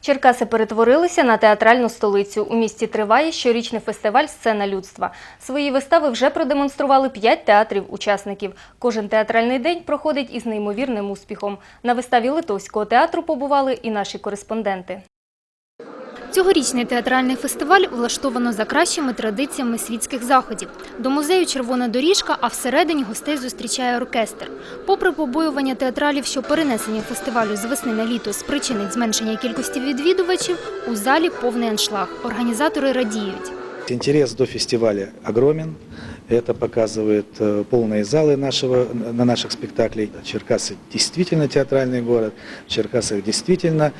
Черкаси перетворилися на театральну столицю. У місті триває щорічний фестиваль Сцена людства. Свої вистави вже продемонстрували п'ять театрів-учасників. Кожен театральний день проходить із неймовірним успіхом. На виставі Литовського театру побували і наші кореспонденти. Цьогорічний театральний фестиваль влаштовано за кращими традиціями світських заходів. До музею червона доріжка, а всередині гостей зустрічає оркестр. Попри побоювання театралів, що перенесення фестивалю з весни на літо спричинить зменшення кількості відвідувачів, у залі повний аншлаг. Організатори радіють. Интерес до фестиваля огромен. Это показывают э, полные залы нашего, на наших спектаклей. Черкасы действительно театральный город. В Черкасах действительно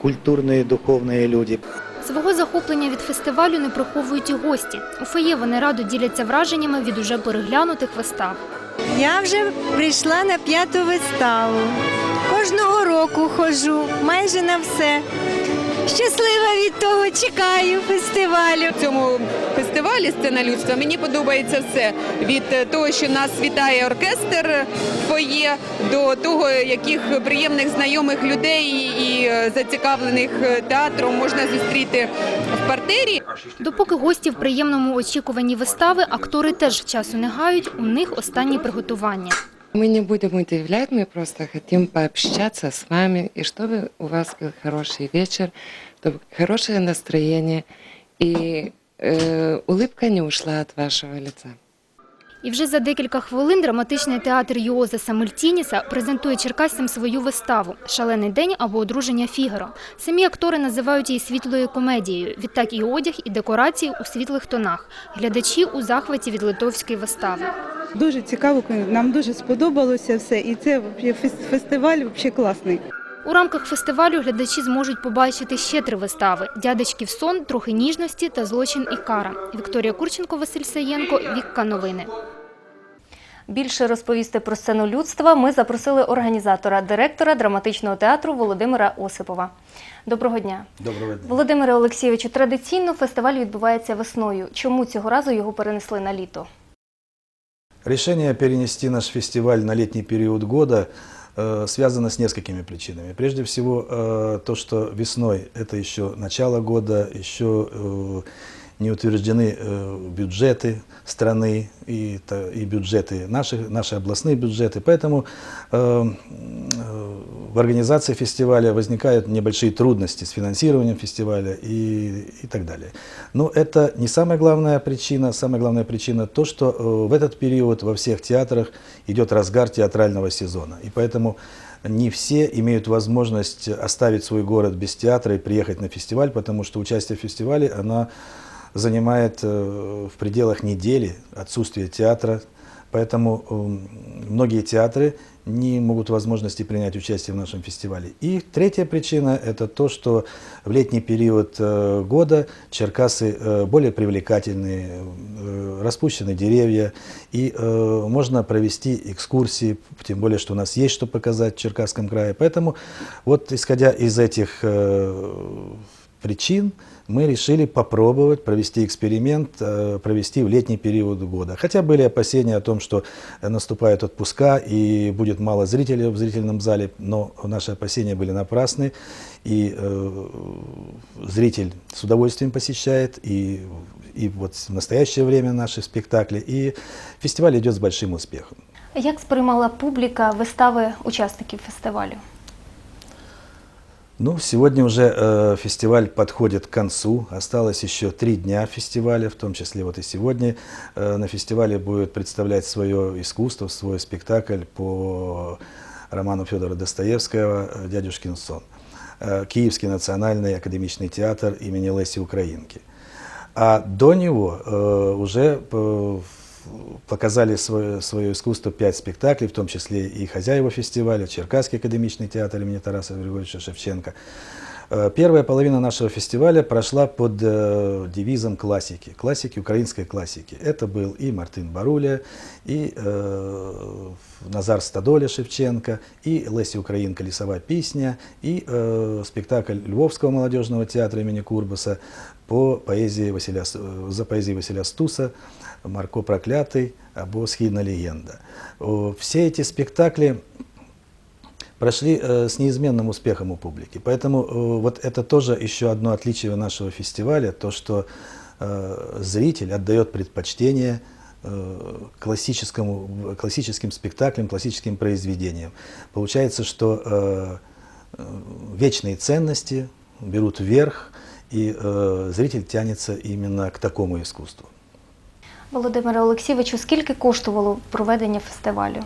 культурные, духовные люди. Свого захоплення від фестивалю не приховують і гості. У фоє вони радо діляться враженнями від уже переглянутих вистав. Я вже прийшла на п'яту виставу. Кожного року ходжу, майже на все. Щаслива від того, чекаю фестивалю. В цьому фестивалі сцена людства мені подобається все від е, того, що нас вітає оркестр фоє, до того, яких приємних знайомих людей і е, зацікавлених е, театром можна зустріти в партері. Допоки гості в приємному очікуванні вистави, актори теж часу не гають, у них останні приготування. Мы не будем удивлять, мы просто хотим пообщаться с вами, и чтобы у вас был хороший вечер, чтобы хорошее настроение, и э, улыбка не ушла от вашего лица. І вже за декілька хвилин драматичний театр Йозеса Мельтініса презентує черкасцям свою виставу «Шалений день» або «Одруження Фігаро». Самі актори називають її світлою комедією. Відтак і одяг, і декорації у світлих тонах. Глядачі у захваті від литовської вистави. Дуже цікаво, нам дуже сподобалося все, і це фестиваль класний. У рамках фестивалю глядачі зможуть побачити ще три вистави: «Дядечків сон», «Трохи ніжності» та «Злочин і кара». Вікторія Курченко, Василь Саєнко, Вікка Новини. Більше розповісти про сцену людства ми запросили організатора, директора драматичного театру Володимира Осипова. Доброго дня. Доброго дня. Володимире Олексійовичу, традиційно фестиваль відбувається весною. Чому цього разу його перенесли на літо? Решение перенести наш фестиваль на летний период года связано с несколькими причинами. Прежде всего, э, то, что весной это еще начало года, еще э, не утверждены э, бюджеты страны и, и бюджеты наши, наши областные бюджеты. Поэтому э, э, в организации фестиваля возникают небольшие трудности с финансированием фестиваля и, и так далее. Но это не самая главная причина. Самая главная причина то, что в этот период во всех театрах идет разгар театрального сезона. И поэтому не все имеют возможность оставить свой город без театра и приехать на фестиваль, потому что участие в фестивале, она занимает э, в пределах недели отсутствие театра. Поэтому э, многие театры не могут возможности принять участие в нашем фестивале. И третья причина – это то, что в летний период э, года Черкасы более привлекательные, э, распущены деревья, и можно провести экскурсии, тем более, что у нас есть что показать в Черкасском крае. Поэтому вот исходя из этих причин, мы решили попробовать провести эксперимент, э, провести в летний период года. Хотя были опасения о том, что наступают отпуска и будет мало зрителей в зрительном зале, но наши опасения были напрасны. И э, зритель с удовольствием посещает, и, и вот в настоящее время наши спектакли, и фестиваль идет с большим успехом. Як сприймала публіка вистави учасників фестивалю? Ну, сегодня уже э, фестиваль подходит к концу. Осталось еще три дня фестиваля, в том числе вот и сегодня э, на фестивале будет представлять свое искусство, свой спектакль по роману Федора Достоевского «Дядюшкин сон». Э, Киевский национальный академичный театр имени Леси Украинки. А до него э, уже э, показали свое, свое искусство пять спектаклей, в том числе и хозяева фестиваля, Черкасский академичный театр имени Тараса Григорьевича Шевченко. Э, Первая половина нашего фестиваля прошла под э, девизом классики, классики, украинской классики. Это был и Мартин Баруля, и э, Назар Стадоля Шевченко, и Леся Украинка «Лесова песня», и э, спектакль Львовского молодежного театра имени Курбаса по поэзии Василя, э, за поэзией Василя Стуса «Марко проклятый» або «Схидна легенда». Все эти спектакли прошли э, с неизменным успехом у публики. Поэтому э, вот это тоже еще одно отличие нашего фестиваля, то, что э, зритель отдает предпочтение классическому, классическим спектаклям, классическим произведениям. Получается, что вечные ценности берут вверх, и зритель тянется именно к такому искусству. Володимире Олексійовичу, скільки коштувало проведення фестивалю?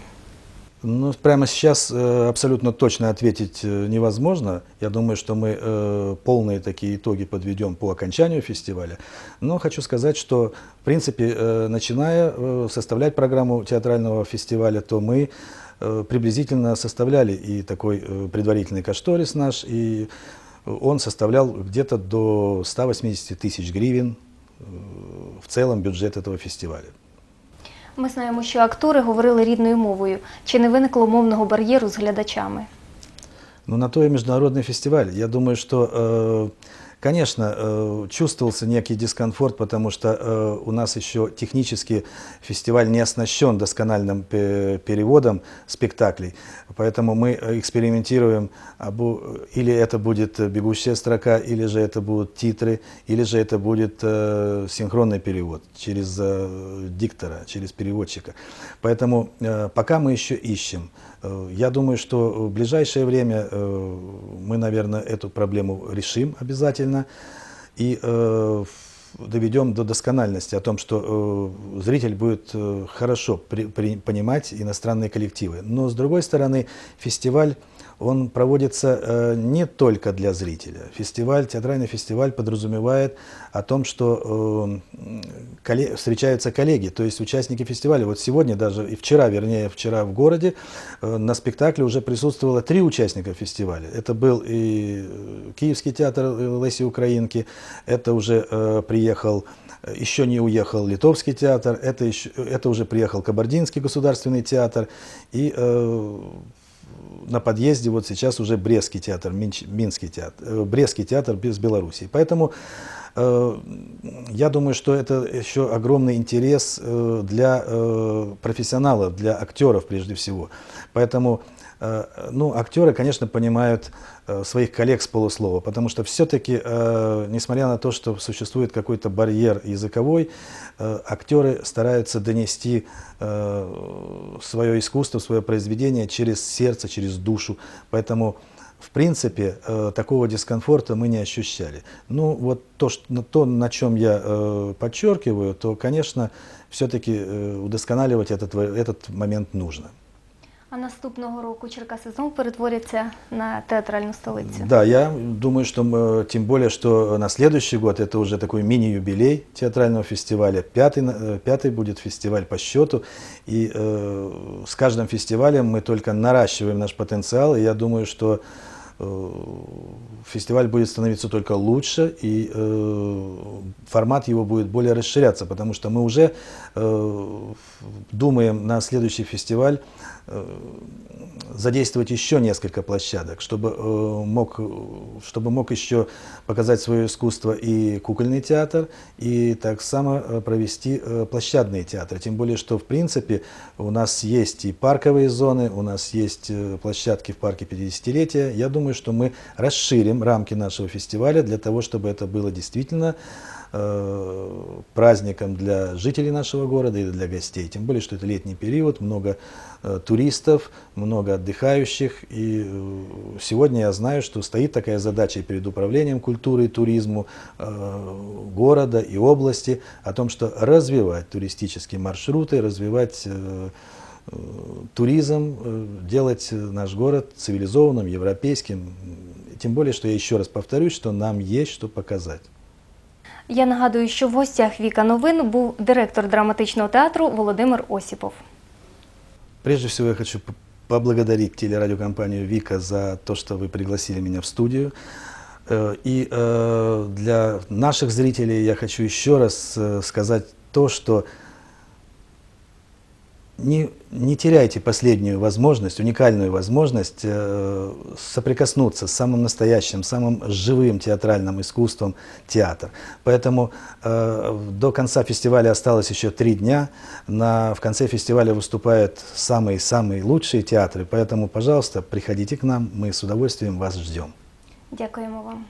Ну, прямо сейчас э, абсолютно точно ответить э, невозможно. Я думаю, что мы э, полные такие итоги подведем по окончанию фестиваля. Но хочу сказать, что, в принципе, начиная составлять программу театрального фестиваля, то мы приблизительно составляли и такой предварительный кошторис наш, и он составлял где-то до 180 тысяч гривен в целом бюджет этого фестиваля. Ми знаємо, що актори говорили рідною мовою. Чи не виникло мовного бар'єру з глядачами? Ну, на то и международный фестиваль. Я думаю, что, э, конечно, э, чувствовался некий дискомфорт, потому что э, у нас еще технически фестиваль не оснащен доскональным пе- переводом спектаклей. Поэтому мы э, экспериментируем, абу- или это будет бегущая строка, или же это будут титры, или же это будет синхронный перевод через диктора, через переводчика. Поэтому пока мы еще ищем. Э, Я думаю, что в ближайшее время э, мы, наверное, эту проблему решим обязательно. И э, доведем до доскональности о том, что э, зритель будет э, хорошо при- при- понимать иностранные коллективы. Но, с другой стороны, фестиваль он проводится э, не только для зрителя. Фестиваль, театральный фестиваль подразумевает о том, что э, м, колле- встречаются коллеги, то есть участники фестиваля. Вот сегодня даже, и вчера, вернее, вчера в городе э, на спектакле уже присутствовало три участника фестиваля. Это был и э, Киевский театр э, Леси Украинки, это уже э, приехал э, еще не уехал Литовский театр, это, еще, это уже приехал Кабардинский государственный театр, и э, на подъезде вот сейчас уже Брестский театр, Минский театр, э, Брестский театр без Белоруссии. Поэтому э, я думаю, что это еще огромный интерес э, для э, профессионалов, для актеров прежде всего. Поэтому ну, актеры, конечно, понимают э, своих коллег с полуслова, потому что все-таки, э, несмотря на то, что существует какой-то барьер языковой, э, актеры стараются донести э, свое искусство, свое произведение через сердце, через душу. Поэтому, в принципе, э, такого дискомфорта мы не ощущали. Ну, вот то, что, то на чем я э, подчеркиваю, то, конечно, все-таки э, удосконаливать этот, этот момент нужно. А наступного року Черкаси знову перетворяться на театральну столицю. Да, я думаю, что мы, тем более, что на следующий год это уже такой мини-юбилей театрального фестиваля. Пятый, э, пятый будет фестиваль по счету. И э, с каждым фестивалем мы только наращиваем наш потенциал. И я думаю, что э, фестиваль будет становиться только лучше, и э, формат его будет более расширяться, потому что мы уже э, думаем на следующий фестиваль э, задействовать еще несколько площадок, чтобы э, мог, чтобы мог еще показать свое искусство и кукольный театр, и так само э, провести э, площадные театры. Тем более, что в принципе у нас есть и парковые зоны, у нас есть э, площадки в парке 50-летия. Я думаю, что мы расширим рамки нашего фестиваля для того, чтобы это было действительно э, праздником для жителей нашего города и для гостей. Тем более, что это летний период, много э, туристов, много отдыхающих. И э, сегодня я знаю, что стоит такая задача перед управлением культуры и туризму города и области о том, что развивать туристические маршруты, развивать туризм, делать наш город цивилизованным, европейским. Тем более, что я еще раз повторюсь, что нам есть что показать. Я нагадую, що в гостях Віка Новин був директор драматичного театру Володимир Осіпов. Прежде всего я хочу поблагодарить телерадиокомпанию «Вика» за то, что вы пригласили меня в студию. Э, И э, для наших зрителей я хочу еще раз э, сказать то, что не, не теряйте последнюю возможность, уникальную возможность э, соприкоснуться с самым настоящим, самым живым театральным искусством театр. Поэтому э, до конца фестиваля осталось еще три дня. На, в конце фестиваля выступают самые-самые лучшие театры. Поэтому, пожалуйста, приходите к нам, мы с удовольствием вас ждем. Дякуємо вам.